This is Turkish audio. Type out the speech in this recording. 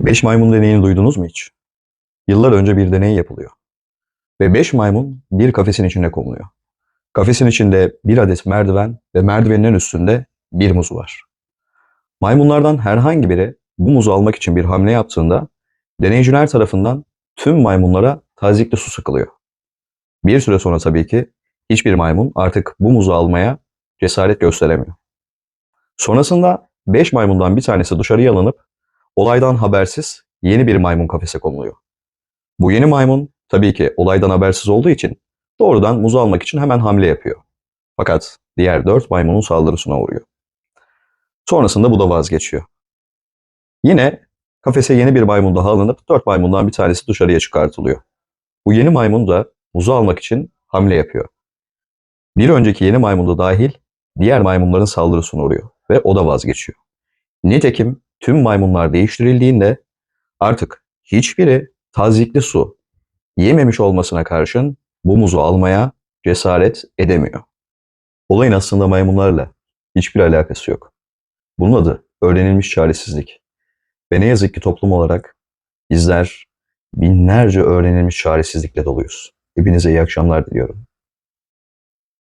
Beş maymun deneyini duydunuz mu hiç? Yıllar önce bir deney yapılıyor. Ve beş maymun bir kafesin içine konuluyor. Kafesin içinde bir adet merdiven ve merdivenin en üstünde bir muz var. Maymunlardan herhangi biri bu muzu almak için bir hamle yaptığında deneyciler tarafından tüm maymunlara tazikli su sıkılıyor. Bir süre sonra tabii ki hiçbir maymun artık bu muzu almaya cesaret gösteremiyor. Sonrasında 5 maymundan bir tanesi dışarıya alınıp olaydan habersiz yeni bir maymun kafese konuluyor. Bu yeni maymun tabii ki olaydan habersiz olduğu için doğrudan muzu almak için hemen hamle yapıyor. Fakat diğer 4 maymunun saldırısına uğruyor. Sonrasında bu da vazgeçiyor. Yine kafese yeni bir maymun daha alınıp 4 maymundan bir tanesi dışarıya çıkartılıyor. Bu yeni maymun da muzu almak için hamle yapıyor. Bir önceki yeni maymun da dahil diğer maymunların saldırısına uğruyor ve o da vazgeçiyor. Nitekim tüm maymunlar değiştirildiğinde artık hiçbiri tazikli su yememiş olmasına karşın bu muzu almaya cesaret edemiyor. Olayın aslında maymunlarla hiçbir alakası yok. Bunun adı öğrenilmiş çaresizlik. Ve ne yazık ki toplum olarak bizler binlerce öğrenilmiş çaresizlikle doluyuz. Hepinize iyi akşamlar diliyorum.